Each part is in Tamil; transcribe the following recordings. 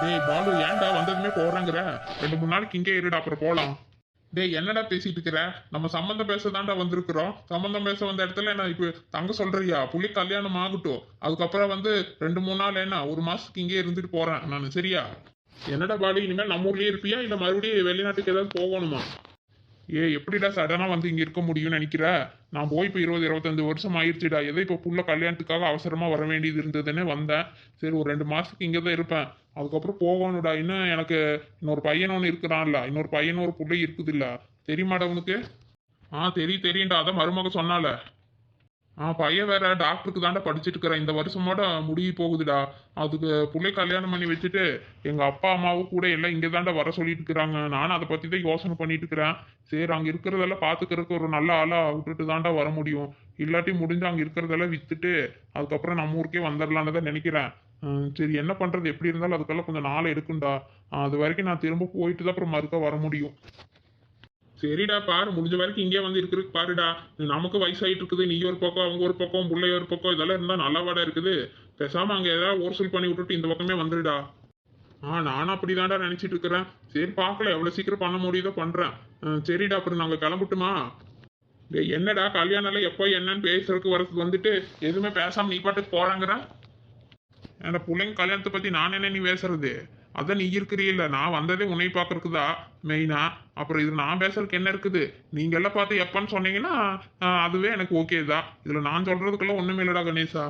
டேய் பாலு ஏன்டா வந்ததுமே போறாங்கிற ரெண்டு மூணு நாளைக்கு இங்கே இருடா அப்புறம் போலாம். டேய் என்னடா பேசிட்டு இருக்கிற? நம்ம சம்மந்தம் பேச தாண்டா வந்திருக்கிறோம். சம்மந்தம் பேச வந்த இடத்துல என்ன இப்போ தங்க சொல்றியா? புள்ளி கல்யாணம் ஆகட்டும். அதுக்கப்புறம் வந்து ரெண்டு மூணு நாள் என்ன? ஒரு மாசத்துக்கு இங்கே இருந்துட்டு போறேன் நான் சரியா? என்னடா பாலு இனிமேல் நம்ம ஊர்லயே இருப்பியா? இல்ல மறுபடியும் வெளிநாட்டுக்கு ஏதாவது போகணுமா? ஏ எப்படிடா சடனாக வந்து இங்கே இருக்க முடியும்னு நினைக்கிற? நான் போய் இப்போ இருபது இருபத்தஞ்சு வருஷம் ஆயிடுச்சுடா எதோ இப்போ புள்ள கல்யாணத்துக்காக அவசரமாக வர வேண்டியது இருந்ததுன்னே வந்தேன். சரி ஒரு ரெண்டு மாதத்துக்கு இங்கே தான் இருப்பேன். அதுக்கப்புறம் போகணும்டா. இன்னும் எனக்கு இன்னொரு பையன் ஒன்று இருக்கிறான்ல. இன்னொரு பையன் ஒரு பிள்ளை இருக்குதுல்ல. தெரியுமாடா உனக்கு? ஆ தெரியும் தெரியும்டா. அதான் மருமக சொன்னால. ஆ பையன் வேற டாக்டருக்கு தாண்டா படிச்சுட்டு இருக்கிறேன் இந்த வருஷமோட முடிய போகுதுடா. அதுக்கு பிள்ளை கல்யாணம் பண்ணி வச்சுட்டு எங்க அப்பா அம்மாவும் கூட எல்லாம் இங்கே தாண்டா வர சொல்லிட்டு இருக்கிறாங்க நானும் அதை பத்தி தான் யோசனை பண்ணிட்டு இருக்கிறேன் சரி அங்க இருக்கிறதெல்லாம் பாத்துக்கிறதுக்கு ஒரு நல்ல ஆளா விட்டுட்டு தாண்டா வர முடியும். இல்லாட்டி முடிஞ்சு அங்க இருக்கிறதெல்லாம் வித்துட்டு அதுக்கப்புறம் நம்ம ஊருக்கே வந்துடலான்னு தான் நினைக்கிறேன். சரி என்ன பண்றது? எப்படி இருந்தாலும் அதுக்கெல்லாம் கொஞ்சம் நாள் எடுக்கும்டா. அது வரைக்கும் நான் திரும்ப போயிட்டு தான் அப்புறம் மறுக்க வர முடியும். சரிடா பாரு முடிஞ்ச வரைக்கும் இங்கே வந்து இருக்கிறதுக்கு பாருடா நமக்கு வயசாயிட்டு இருக்குது நீ ஒரு பக்கம் அவங்க ஒரு பக்கம் பிள்ளைய ஒரு பக்கம் இதெல்லாம் இருந்தால் நல்லாவாடா இருக்குது. பேசாம அங்கே ஏதாவது ஓர்சல் பண்ணி விட்டுட்டு இந்த பக்கமே வந்துடுடா. ஆ நானும் அப்படிதான்டா நினைச்சிட்டு இருக்கிறேன். சரி பார்க்கல எவ்வளோ சீக்கிரம் பண்ண முடியுதோ பண்ணுறேன் சரிடா அப்புறம் நாங்கள் கிளம்பட்டுமா? என்னடா கல்யாணம்ல எப்போ என்னன்னு பேசுறதுக்கு வரதுக்கு வந்துட்டு எதுவுமே பேசாமல் நீ பாட்டுக்கு போறாங்கிற என்னோட பிள்ளைங்க கல்யாணத்தை பற்றி நான் என்ன நீ பேசுறது? அதான் நீ இருக்கிறீல்ல நான் வந்ததே உன்னை பார்க்கறதுக்கு மெயினா அப்புறம் இது நான் பேசுறதுக்கு என்ன இருக்குது? நீங்க எல்லாம் பார்த்து எப்பன்னு சொன்னீங்கன்னா அதுவே எனக்கு ஓகே தான். இதுல நான் சொல்றதுக்கெல்லாம் ஒண்ணுமே இல்லடா கணேஷா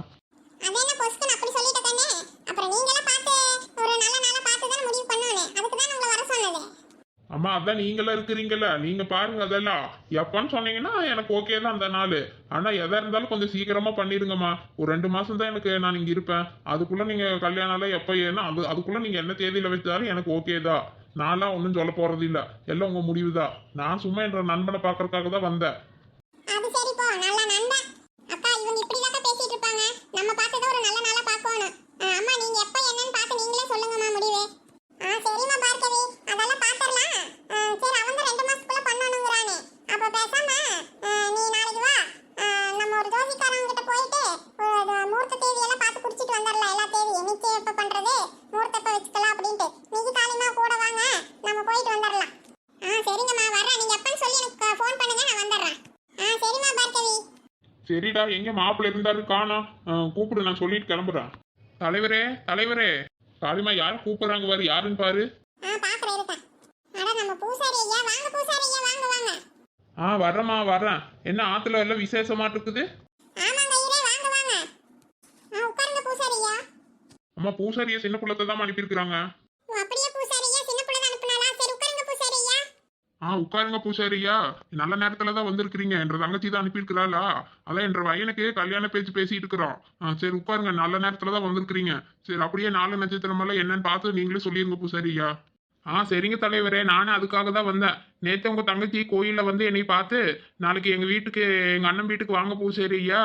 அது என்ன பொசுக்குன்னு அப்படி சொல்லிட்ட தானே அப்புறம் நீங்களாம் பார்த்து ஒரு நல்ல நாளா பார்த்து தானே முடிவு பண்ணணும் அதுக்கு தான் உங்களை வர சொன்னது அம்மா அதான் நீங்களா இருக்கிறீங்கல்ல? நீங்க பாருங்க அதெல்லாம். எப்பன்னு சொன்னீங்கன்னா எனக்கு ஓகே தான் அந்த நாள். ஆனா எதா இருந்தாலும் கொஞ்சம் சீக்கிரமா பண்ணிருங்கம்மா. ஒரு ரெண்டு மாசம் தான் எனக்கு நான் இங்க இருப்பேன். அதுக்குள்ள நீங்க கல்யாணம் எல்லாம் எப்ப ஏன்னா அது அதுக்குள்ள நீங்க என்ன தேதியில வச்சாலும் எனக்கு ஓகே தான். நான்லாம் ஒன்றும் சொல்ல போறது இல்லை எல்லாம் உங்க முடிவு தான் நான் சும்மா என்ற நண்பனை பாக்குறதுக்காக தான் வந்தேன் அது சரி போ நல்ல நண்பன் அக்கா இவங்க இப்படி தான் பேசிட்டு இருப்பாங்க நம்ம பார்த்தத ஒரு நல்ல நாளா பார்க்கணும் ஆ, அம்மா நீங்க எப்ப என்னன்னு பார்த்து நீங்களே சொல்லுங்கம்மா முடிவு ஆ சரிம்மா பார்க்கவி அதெல்லாம் பாத்திரலாம் சரி அவங்க ரெண்டு மாசத்துக்குள்ள பண்ணணுங்கிறானே அப்ப பேசாம ஆ, நீ நாளைக்கு வா ஆ, நம்ம ஒரு ஜோசிக்காரங்க கிட்ட போயிட்டு ஒரு அது முகூர்த்த தேதி எல்லாம் பார்த்து குடிச்சிட்டு வந்துடலாம் எல்லா தேதி நிச்சயம் எப்ப பண்றது முகூர்த்த எப்ப வச்சுக்கலாம் அப்படின்ட்டு நீங்க காலிமா கூட வாங்க நம்ம போயிட்டு வந்துடலாம் ஆ சரிங்கம்மா வரேன் நீங்க எப்பன்னு சொல்லி எனக்கு ஃபோன் பண்ணுங்க நான் வந்துடுறேன் ஆ சரிம்மா பார்க்கவி சரிடா எங்க மாப்பிள்ளை இருந்தாரு? காணோம் அஹ், கூப்பிடு நான் சொல்லிட்டு கிளம்புறேன். தலைவரே தலைவரே. காளிமா யாரை கூப்பிடுறாங்க பாரு? யாருன்னு பாரு. ஆ வர்றேம்மா வர்றேன். என்ன ஆத்துல எல்லாம் விசேஷமா இருக்குது அம்மா பூசாரிய சின்ன புள்ளத்தை தான் அனுப்பியிருக்கிறாங்க. ஆ உட்காருங்க பூசாரியா. நல்ல நேரத்துல தான் வந்திருக்கிறீங்க. என்ற தங்கச்சி தான் அனுப்பியிருக்கிறாளா? அதான் என்ற பையனுக்கு கல்யாண பேச்சு பேசிட்டு இருக்கிறோம். சரி உட்காருங்க. நல்ல நேரத்துல தான் வந்திருக்கிறீங்க. சரி அப்படியே நாலு நட்சத்திரம் எல்லாம் என்னன்னு பார்த்து நீங்களே சொல்லிருங்க பூசாரியா. ஆ சரிங்க தலைவரே. நானும் அதுக்காக தான் வந்தேன். நேற்று உங்கள் தங்கச்சி கோயிலில் வந்து என்னை பார்த்து நாளைக்கு எங்கள் வீட்டுக்கு எங்கள் அண்ணன் வீட்டுக்கு வாங்க பூசேரி ஐயா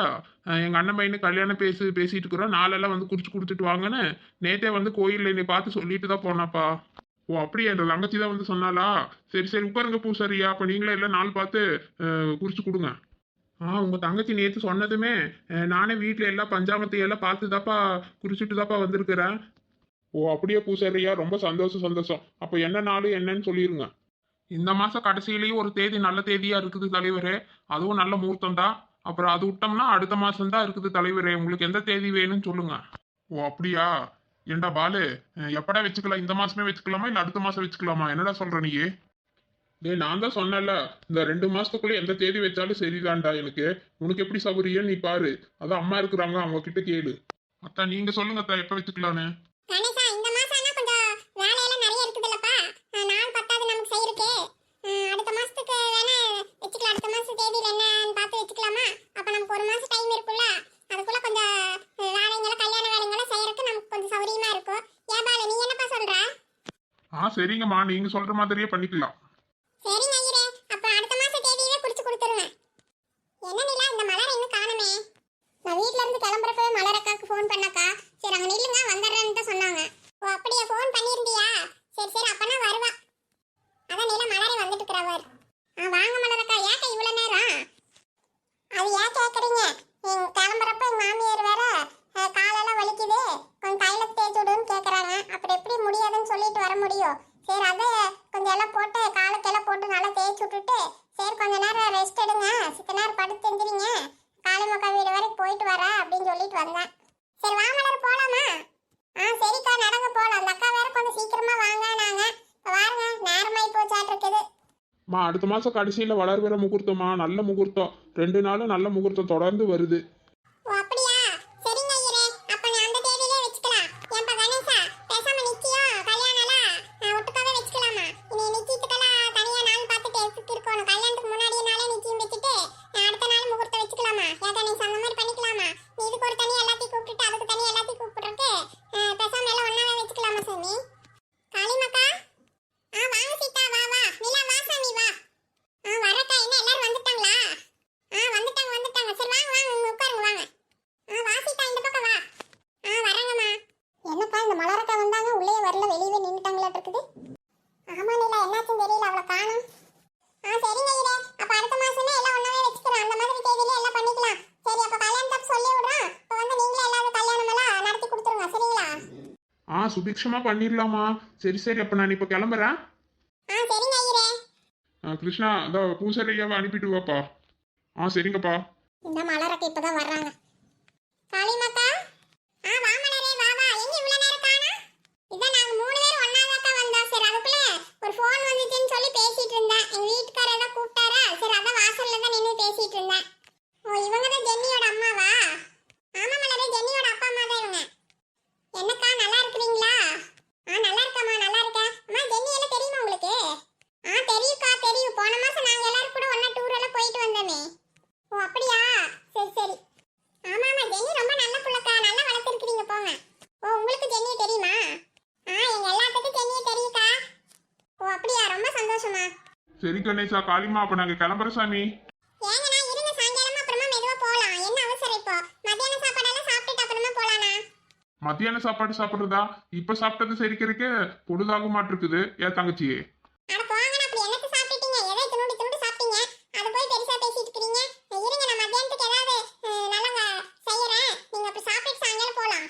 எங்கள் அண்ணன் பையனுக்கு கல்யாணம் பேசி பேசிட்டு இருக்கிறோம். நாளெல்லாம் வந்து குடிச்சு கொடுத்துட்டு வாங்கன்னு. நேற்றே வந்து கோயிலில் என்னை பார்த்து சொல்லிட்டு தான் போனாப்பா. ஓ அப்படியா? என்ற தங்கச்சி தான் வந்து சொன்னாலா சரி சரி உட்காருங்க பூசாரியா அப்போ நீங்களே எல்லாம் நாள் பார்த்து குறிச்சு கொடுங்க. ஆ உங்கள் தங்கச்சி நேற்று சொன்னதுமே நானே வீட்டில் எல்லா பஞ்சாங்கத்தையும் எல்லாம் பார்த்து தாப்பா குறிச்சிட்டு தாப்பா வந்திருக்கிறேன். ஓ அப்படியே பூசாரியா ரொம்ப சந்தோஷம் சந்தோஷம். அப்போ என்ன நாள் என்னன்னு சொல்லிடுங்க இந்த மாதம் கடைசியிலேயும் ஒரு தேதி நல்ல தேதியாக இருக்குது தலைவரே. அதுவும் நல்ல முகூர்த்தம் தான் அப்புறம் அது விட்டோம்னா அடுத்த மாதம் தான் இருக்குது தலைவரே. உங்களுக்கு எந்த தேதி வேணும்னு சொல்லுங்க. ஓ அப்படியா? ஏண்டா பாலு எப்படா வச்சுக்கலாம்? இந்த மாசமே வச்சுக்கலாமா? இல்ல அடுத்த மாசம் வச்சுக்கலாமா? என்னடா சொல்ற நீயே டேய் நான் தான் சொன்னேன்ல இந்த ரெண்டு மாசத்துக்குள்ள எந்த தேதி வச்சாலும் சரிதான்டா எனக்கு. உனக்கு எப்படி சௌகரியம் நீ பாரு. அதான் அம்மா இருக்கிறாங்க அவங்க கிட்ட கேளு. அத்தா நீங்க சொல்லுங்க அத்தா எப்ப வச்சுக்கலான்னு கணேசா இந்த மாசம் ஆனா கொஞ்சம் வேலையெல்லாம் நிறைய இருக்குதுல்லப்பா ஆ, நாள் பத்தாது நமக்கு செய்யறதுக்கு ஆ, அடுத்த மாசத்துக்கு வேணா வச்சுக்கலாம் அடுத்த மாசம் தேதியில என்னன்னு பார்த்து வச்சுக்கலாமா அப்ப நமக்கு ஒரு மாசம் டைம் இருக்குல்ல அதுக்குள்ள கொஞ்சம் ஆ, வேலைங்களை கல்யாண வேலைங்களை செய்யறதுக்கு நமக்கு கொஞ்சம் சௌகரியமா இருக்கும் ஏன் பாலு நீ என்னப்பா சொல்ற ஆ சரிங்கம்மா நீங்க சொல்ற மாதிரியே பண்ணிக்கலாம் சரிங்க ஐயரே அப்ப அடுத்த மாச தேதியவே குறிச்சு கொடுத்துருவேன் என்ன நிலா இந்த மலர் இன்னும் காணுமே நான் வீட்ல இருந்து கிளம்புறப்ப மலர் அக்காக்கு ஃபோன் பண்ணக்கா சரி அங்க நில்லுங்க வந்துடுறேன்னு தான் சொன்னாங்க ஓ அப்படியே ஃபோன் பண்ணியிருந்தியா சரி சரி அப்பனா வருவா அதான் நிலா மலரே வந்துட்டு இருக்கிறவர் ஆ வாங்க மலர் அக்கா ஏக்கா இவ்வளவு நேரம் அது ஏன் கேக்குறீங்க எங்க கிளம்புறப்ப எங்க மாமியார் வேற அஹ், காலெல்லாம் வலிக்குது கொஞ்சம் தைலத்தை தேய்ச்சி விடுன்னு கேக்குறாங்க அப்புறம் எப்படி முடியாதுன்னு சொல்லிட்டு வர முடியும் சரி அதை கொஞ்சம் எல்லாம் போட்டு காலுக்கெல்லாம் போட்டு நல்லா தேய்ச்சி விட்டுட்டு சரி கொஞ்ச நேரம் ரெஸ்ட் எடுங்க. சித்த நேரம் படுத்து தெரிஞ்சிருங்க காளி மக்கா வீடு வரைக்கும் போயிட்டு வரேன் அப்படின்னு சொல்லிட்டு வந்தேன். சரி வா மலர் போலாமா? ஆ சரிக்கா நடங்க போகலாம் அந்த அக்கா வேற கொஞ்சம் சீக்கிரமா வாங்கினாங்க. வாருங்க நேரமாயி போச்சாட்டு இருக்குது. மா அடுத்த மாசம் கடைசியில் வளர்கிற முகூர்த்தமா நல்ல முகூர்த்தம். ரெண்டு நாளும் நல்ல முகூர்த்தம் தொடர்ந்து வருது ஓ அப்படியா சரிங்க ஐயரே அப்ப நான் அந்த தேதியிலே வச்சுக்கலாம் ஏன்பா கணேசா பேசாம நிச்சயம் கல்யாணம்லாம் ஆ, ஒட்டுக்காவே வச்சுக்கலாமா இனி நிச்சயத்துக்கெல்லாம் தனியா நாள் பார்த்துட்டு எடுத்துட்டு இருக்கணும் கல்யாணத்துக்கு முன்னாடியே நாளே நிச்சயம் வச்சுட்டு ஆ, அடுத்த நாள் முகூர்த்தம் வச்சுக்கலாமா ஏன் கணேசா அந்த மாதிரி பண்ணிக்கலாமா நீ இதுக்கு ஒரு தனியா எல்லாத்தையும் கூப்பிட்டுட்டு அதுக்கு தனியா எல்லாத்தையும் கூப்பிட்டுருக்கு ஆ, பேசாம எல்லாம் ஒண்ணாவே வச்சுக்கலாமா சாமி காளிமக்கா ஆ வாங்க சீதா வா வா நிலா வா சாமி வா ஆ வரக்கா என்ன எல்லாரும் வந்துட்டாங்களா ஆ வந்துட்டாங்க வந்துட்டாங்க சரி வாங்க வாங்க இங்க உட்காருங்க வாங்க ஆ வாசிட்டா இந்த பக்கம் வா ஆ வரேங்கம்மா என்னப்பா இந்த மலரக்கா வந்தாங்க உள்ளே வரல வெளியவே நின்னுட்டாங்களாட்டு இருக்குது ஆமா நீலா என்னாச்சுன்னு தெரியல அவளை காணும் ஆ சரிங்க ஐயரே அப்ப அடுத்த மாசமே எல்லாம் ஒண்ணாவே வச்சுக்கிறோம் அந்த மாதிரி தேதியில எல்லாம் பண்ணிக்கலாம் சரி அப்ப கல்யாணத்தை சொல்லி விடுறோம் இப்ப வந்து நீங்களே எல்லாரும் கல்யாணம் எல்லாம் நடத்தி கொடுத்துருங்க சரிங்களா ஆ சுபிக்ஷமா பண்ணிடலாமா சரி சரி அப்ப நான் இப்ப கிளம்புறேன். கிருஷ்ணா இந்த பூசரையாவை அனுப்பிட்டு வாப்பா ஆ சரிங்கப்பா. இந்த மலரக்கா இப்பதான் வர்றாங்க. காளிமாக்கா? ஆ வா மலரே வா வா. எங்க இவ்வளவு நேரம் காணா? இதான் நாங்க மூணு பேரும் ஒண்ணாதான் வந்தோம். சரி அதுக்குள்ள ஒரு ஃபோன் வந்துச்சுன்னு சொல்லி பேசிட்டு இருந்தேன். எங்க வீட்டுக்காரர் ஏதோ கூப்பிட்டாரா? சரி அதான் வாசல்ல தான் நின்று பேசிட்டு இருந்தேன். ஓ இவங்க தான் ஜென்னியோட அம்மாவா ஆமா மலரே ஜென்னியோட அப்பா அம்மா தான் இவங்க என்னக்கா நல்லா இருக்கிறீங்களா ஆ நல்லா இருக்கம்மா நல்லா இருக்கேன் அம்மா ஜென்னி எல்லாம் தெரியுமா உங்களுக்கு ஆ தெரியும்க்கா தெரியும் போன மாசம் நாங்க எல்லாரும் கூட ஒண்ணா டூர் எல்லாம் போயிட்டு வந்தோமே ஓ அப்படியா சரி சரி ஆமா ஆமா ஜெனி ரொம்ப நல்ல புள்ளக்கா நல்லா வளர்த்துருக்கீங்க போங்க ஓ உங்களுக்கு ஜெனியை தெரியுமா ஆ எங்க எல்லாத்துக்கும் ஜெனியை தெரியுக்கா ஓ அப்படியா ரொம்ப சந்தோஷமா சரி கணேசா காளிமா அப்ப நாங்க கிளம்புறோம் சாமி. மத்தியான சாப்பாடு சாப்பிடுறதா? இப்ப சாப்பிட்டது சரிக்கிறதுக்கு பொழுதாக மாட்டிருக்குது ஏன் தங்கச்சி அட போங்கண்ணா அப்படி என்னத்தை சாப்பிட்டீங்க எதை திணுடி திணுடி சாப்பிட்டீங்க அதை போய் பெருசா பேசிட்டு இருக்கீங்க இருங்க நான் மத்தியானத்துக்கு ஏதாவது அஹ், நல்லா செய்யறேன் நீங்க அப்படி சாப்பிட்டு சாயங்காலம் போலாம்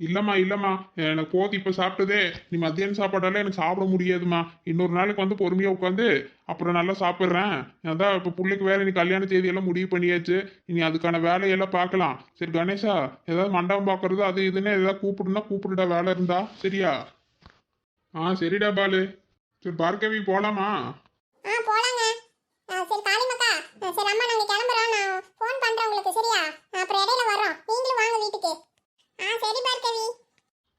இல்லம்மா இல்லம்மா. எனக்கு போது இப்ப சாப்பிட்டதே. நீ மத்தியானம் சாப்பாடெல்லாம் எனக்கு சாப்பிட முடியாதும்மா. இன்னொரு நாளைக்கு வந்து பொறுமையா உட்காந்து அப்புறம் நல்லா சாப்பிட்றேன். அதான் இப்போ பிள்ளைக்கு வேற நீ கல்யாண தேதியெல்லாம் முடிவு பண்ணியாச்சு. இனி அதுக்கான வேலையெல்லாம் பார்க்கலாம். சரி கணேஷா ஏதாவது மண்டபம் பார்க்கறது அது இதுன்னு ஏதாவது கூப்பிடுனா கூப்பிடுடா வேலை இருந்தா. சரியா? ஆ சரிடா பாலு. சரி பார்க்கவி போலாமா? போலாங்க. சரி காளிமக்கா. சரி அம்மா நாங்க கிளம்புறோம். நான் ஃபோன் பண்றேன் உங்களுக்கு. சரியா? அப்புறம் இடையில வரோம் நீங்களும் வாங்க வீட்டுக்கு ஆ சரி பார்க்கவி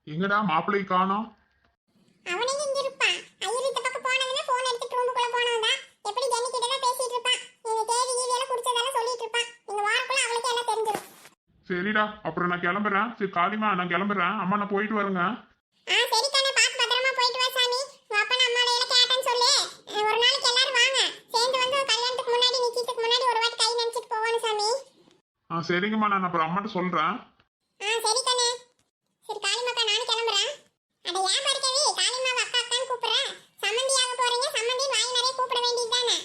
எங்கடா மாப்பிள்ளை காணோம் அவனே இங்க இருப்பான் ஐயர் இந்த பக்கம் போனதுமே ஃபோன் எடுத்துட்டு ரூமுக்குள்ள போனவன் எப்படி ஜெனி கிட்ட தான் பேசிட்டு இருப்பான் நீங்க எல்லாம் குடிச்சதெல்லாம் சொல்லிட்டு இருப்பான். நீங்க வாரக்குள்ள அவளுக்கு எல்லாம் தெரிஞ்சிடும் சரிடா அப்புறம் நான் கிளம்புறேன். சரி காளிமா நான் கிளம்புறேன். அம்மா நான் போயிட்டு வரேங்க. ஆ சரி கண்ணே பார்த்து பத்திரமா போயிட்டு வா சாமி. உன் அப்பா அம்மா எல்லாம் கேட்டேன்னு சொல்லு. ஆ, ஒரு நாளைக்கு எல்லாரும் வாங்க. சேர்ந்து வந்து கல்யாணத்துக்கு முன்னாடி நிச்சயத்துக்கு முன்னாடி ஒரு வாட்டி கை நினைச்சிட்டு போவோம் சாமி. ஆ சரிங்கம்மா நான் அப்புறம் அம்மாட்ட சொல்றேன் ஆ சரி கண்ணே சரி காளிமாக்கா நானும் கிளம்புறேன் அட ஏன் பறிக்கவே காளிமாவை அக்கா அக்கான்னு கூப்பிடுறேன் சம்மந்தியாக போறீங்க சம்மந்தி வாய் நிறைய கூப்பிட வேண்டியது தானே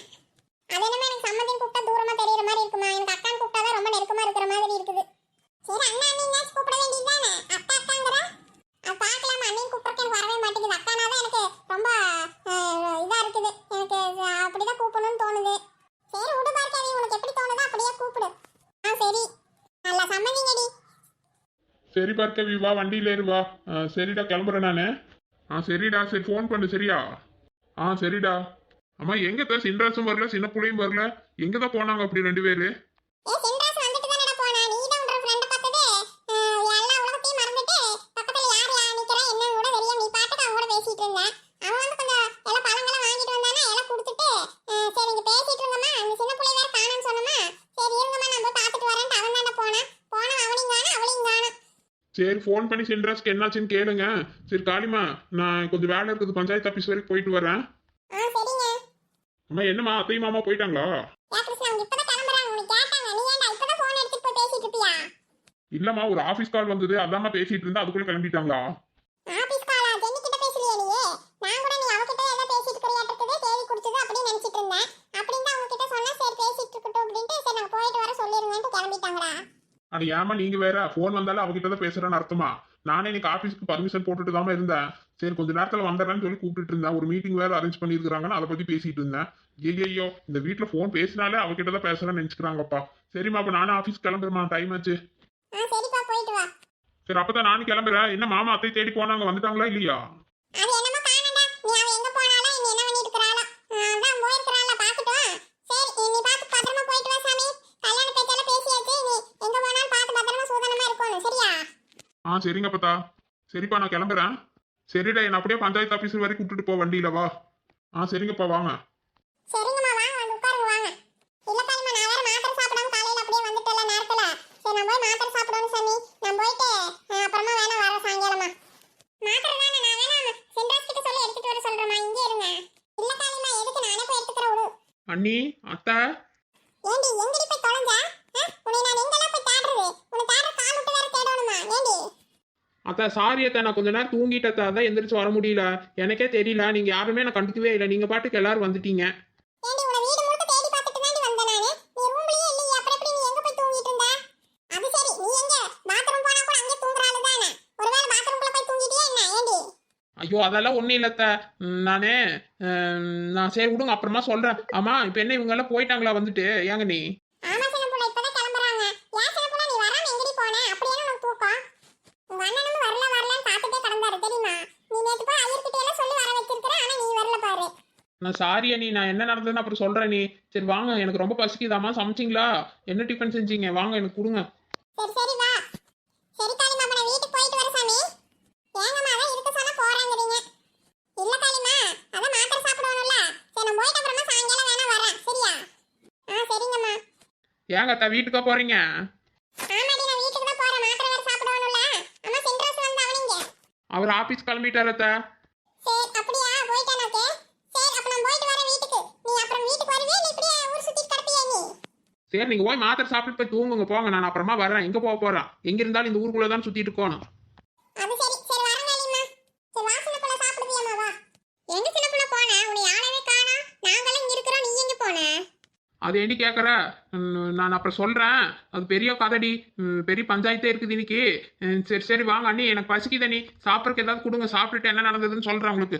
அது என்னமோ எனக்கு சம்மந்தின்னு கூப்பிட்டா தூரமா தெரியற மாதிரி இருக்குமா எனக்கு அக்கான்னு கூப்பிட்டா தான் ரொம்ப நெருக்கமா இருக்கிற மாதிரி இருக்குது சரி அண்ணா அண்ணிங்களாச்சும் கூப்பிட வேண்டியது தானே அக்கா அக்காங்கிற அது பார்க்கலாமா அண்ணியும் கூப்பிட்றக்கு எனக்கு வரவே மாட்டேங்குது அக்கானா தான் எனக்கு ரொம்ப அஹ், இதா இருக்குது எனக்கு அஹ், அப்படிதான் கூப்பிடணும்னு தோணுது சரி விடு பார்க்காதே உனக்கு எப்படி தோணுதோ அப்படியே கூப்பிடு ஆ சரி நல்லா சம்மந்திங்கடி சரி பார்க்கவி வா வண்டியில ஏறு வா. சரிடா கிளம்புறேன் நானு. ஆ சரிடா சரி ஃபோன் பண்ணு சரியா? ஆ சரிடா. அம்மா எங்கே தான் சின்ராசும் வரல சின்ன பிள்ளையும் வரல. எங்கே தான் போனாங்க அப்படி ரெண்டு பேர் ஏ சின்ராஸ் வந்துட்டு தானடா போனா நீ தான் உன்ற ஃப்ரெண்ட் பார்த்தது எல்லா உலகத்தையும் மறந்துட்டு பக்கத்துல யார் யார் நிக்கிறா என்னன்னு கூட தெரியாம நீ பாட்டுக்கு அவன் கூட பேசிட்டு இருந்த அவன் வந்து கொஞ்சம் எல்லாம் பழங்கள்லாம் வாங்கிட்டு வந்தானா எல்லாம் கொடுத்துட்டு அஹ், சரி இங்க பேசிட்டு இருந்தோமா அந்த சின்ன பிள்ளை வேற காணும்னு சொன்னோமா சரி இருங்கம்மா நான் போய் பார்த்துட்டு வரேன்ட்டு அவன் தானே போனான் போனா அவனையும் காணும் அவளையும் காணும் சரி ஃபோன் பண்ணி சின்ராஸ்க்கு என்னாச்சுன்னு கேளுங்க. சரி காளிமா நான் கொஞ்சம் வேலை இருக்குது பஞ்சாயத்து ஆஃபீஸ் வரைக்கும் போயிட்டு வரேன். அம்மா என்னம்மா அத்தையும் மாமா போயிட்டாங்களா? இல்லம்மா ஒரு ஆஃபீஸ் கால் வந்தது. அதாம்மா பேசிட்டு இருந்தா அதுக்குள்ள கிளம்பிட்டாங்களா ஆபீஸ் காலா ஜெனி கிட்ட பேசலையே நீ நான் கூட நீ அவகிட்ட ஏதோ பேசிட்டு இருக்கிறியாட்டுக்குது தேதி குடிச்சது அப்படின்னு நினைச்சிட்டு இருந்தேன் அப்படின்னு தான் அவங்க கிட்ட சொன்னா சரி பேசிட்டு இருக்கட்டும் அப்படின்ட்டு சரி நான் போயிட்டு வர சொல்லிருங்கன்ட்டு கிளம்பிட்டாங்கடா அட ஏமா நீங்க வேற? ஃபோன் வந்தாலும் அவகிட்ட தான் பேசுறேன்னு அர்த்தமா? நானே இன்னைக்கு ஆஃபீஸ்க்கு பர்மிஷன் போட்டுட்டு தான் இருந்தேன். சரி கொஞ்ச நேரத்துல வந்துடுறேன்னு சொல்லி கூப்பிட்டுட்டு இருந்தேன். ஒரு மீட்டிங் வேற அரேஞ்ச் பண்ணிருக்காங்கன்னு அதை பத்தி பேசிட்டு இருந்தேன். ஐயோ இந்த வீட்ல ஃபோன் பேசினாலே அவகிட்ட தான் பேசுறேன்னு நினைச்சுக்கிறாங்கப்பா. சரிம்மா அப்ப நானும் ஆபீஸ் கிளம்புறேமா டைம் ஆச்சு. சரி அப்பதான் நானும் கிளம்புறேன். என்ன மாமா அத்தை தேடி போனாங்க? வந்துட்டாங்களா இல்லையா அது என்னமோ காணடா நீ அவ எங்க போனாலும் நீ என்ன பண்ணிட்டு இருக்கறாளோ அதான் போயிருக்கறாள பாக்கட்டும் சரி நீ பாத்து பத்திரமா போயிட்டு வா சாமி கல்யாண பேச்செல்லாம் பேசியாச்சு நீ எங்க போனாலும் பார்த்து பத்திரமா சூதனமா இருக்கணும் சரியா ஆ சரிங்க அப்பத்தா. சரிப்பா நான் கிளம்புறேன். சரிடா என்ன அப்படியே பஞ்சாயத்து ஆபீஸ் வரைக்கும் கூட்டிட்டு போ வண்டியில வா. ஆ சரிங்கப்பா வாங்க. சரிங்கம்மா வாங்க வந்து உட்காருங்க வாங்க. இல்ல காலிமா நான் வேற மாத்திரை சாப்பிடாம காலையில அப்படியே வந்துட்டல நேரத்துல. சரி நான் போய் மாத்திரை சாப்பிடணும் சாமி. நான் போயிட்டு அஹ், அப்புறமா வேணா வர சாயங்காலமா. மாத்திரை தானே நான் வேணா சென்ட்ராஸ் கிட்ட சொல்லி எடுத்துட்டு வர சொல்றேம்மா. இங்கே இருங்க. இல்ல காலிமா எதுக்கு? நானே போய் எடுத்துக்கிறேன் விடு அண்ணி அத்தை ஏண்டி எங்கடி போய் தொலைஞ்ச ஆ? உன்னை நான் எங்கெல்லாம் போய் தேடுறது உன்னை தேடுற கால் விட்டு வேற தேடணுமா ஏண்டி? அத்தா சாரி அத்தா நான் கொஞ்ச நேரம் தூங்கிட்டேன் அத்தா அதான் எந்திரிச்சு வர முடியல. எனக்கே தெரியல நீங்க யாருமே நான் கண்டுக்கவே இல்லை. நீங்க பாட்டுக்கு எல்லாரும் வந்துட்டீங்க. தானே? ஐயோ அதெல்லாம் ஒன்றும் இல்லை அத்தை ம், நானு நான் சரி விடுங்க அப்புறமா சொல்றேன். ஆமா இப்போ என்ன இவங்க எல்லாம் போயிட்டாங்களா வந்துட்டு? ஏங்க நீ ஆமா சின்ன புள்ள இப்பதான் கிளம்புறாங்க ஏன் சின்ன புள்ள நீ வராம எங்கடி போன அப்படி என்ன உனக்கு தூக்கம் உங்க அண்ணனும் வரல வரலன்னு பார்த்துட்டே கிடந்தாரு தெரியுமா நீ நேத்து போய் ஐயர்கிட்ட எல்லாம் சொல்லி வர வச்சிருக்கிற ஆனா நீ வரல பாரு நான் சாரி அண்ணி நான் என்ன நடந்ததுன்னு அப்புறம் சொல்றேன் நீ சரி வாங்க எனக்கு ரொம்ப பசிக்குதாம்மா சமைச்சிங்களா? என்ன டிஃபன் செஞ்சீங்க? வாங்க எனக்கு கொடுங்க. சரி சரி வா. சரி காளிமா நான் வீட்டுக்கு போயிட்டு வர சாமி. ஏங்கம்மா அதான் இருக்க சொன்னா போறாங்கிறீங்க. இல்ல காளிமா அதான் மாத்திரை சாப்பிடணும்ல. சரி நான் போயிட்டு அப்புறமா சாயங்காலம் வேணா வரேன். சரியா? ஆ சரிங்கம்மா. ஏங்க அத்தா வீட்டுக்கா போறீங்க? ஆமாடி நான் வீட்டுக்கு தான் போறேன். மாத்திரை வேற சாப்பிடணும்ல. அம்மா சென்ட்ரஸ் வந்து அவனிங்க. அவர் ஆபீஸ் கிளம்பிட்டார் அத்தா சரி அப்படியா போயிட்டானாக்கே சரி அப்ப நான் போயிட்டு வரேன் வீட்டுக்கு நீ அப்புறம் வீட்டுக்கு வருவியா நீ இப்படியே ஊர் சுத்தி கிடப்பியா நீ சரி நீங்க போய் மாத்திரை சாப்பிட்டு போய் தூங்குங்க போங்க. நான் அப்புறமா வரேன் எங்க போக போறேன் எங்க இருந்தாலும் இந்த ஊருக்குள்ள தான் சுத்திட்டு இருக்கணும். அது ஏண்டி கேட்குற நான் அப்புறம் சொல்கிறேன் அது பெரிய கதடி. பெரிய பஞ்சாயத்தே இருக்குது இன்னைக்கு. சரி சரி வாங்க அண்ணி. எனக்கு பசிக்குது அண்ணி. சாப்பிட்றதுக்கு ஏதாவது கொடுங்க. சாப்பிட்டுட்டு என்ன நடந்ததுன்னு சொல்கிறேன் உங்களுக்கு.